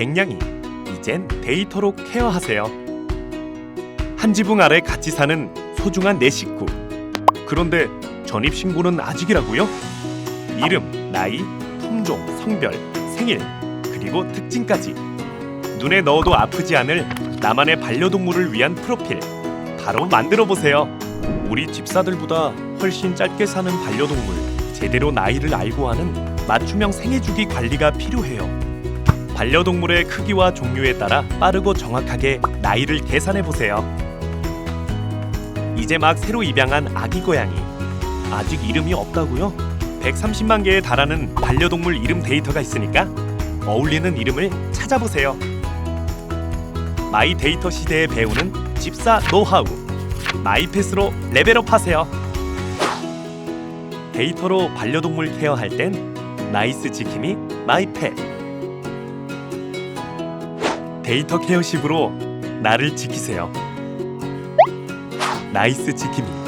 갱냥이 이젠 데이터로 케어하세요. 한 지붕 아래 같이 사는 소중한 내 식구. 그런데 전입 신고는 아직이라고요? 이름, 나이, 품종, 성별, 생일, 그리고 특징까지 눈에 넣어도 아프지 않을 나만의 반려동물을 위한 프로필 바로 만들어 보세요. 우리 집사들보다 훨씬 짧게 사는 반려동물 제대로 나이를 알고 하는 맞춤형 생애주기 관리가 필요해요. 반려동물의 크기와 종류에 따라 빠르고 정확하게 나이를 계산해 보세요. 이제 막 새로 입양한 아기 고양이 아직 이름이 없다고요? 130만 개에 달하는 반려동물 이름 데이터가 있으니까 어울리는 이름을 찾아보세요. 마이 데이터 시대에 배우는 집사 노하우 마이펫으로 레벨업 하세요. 데이터로 반려동물 케어할 땐 나이스 지킴이 마이펫 데이터 케어십으로 나를 지키세요. 나이스 지킴이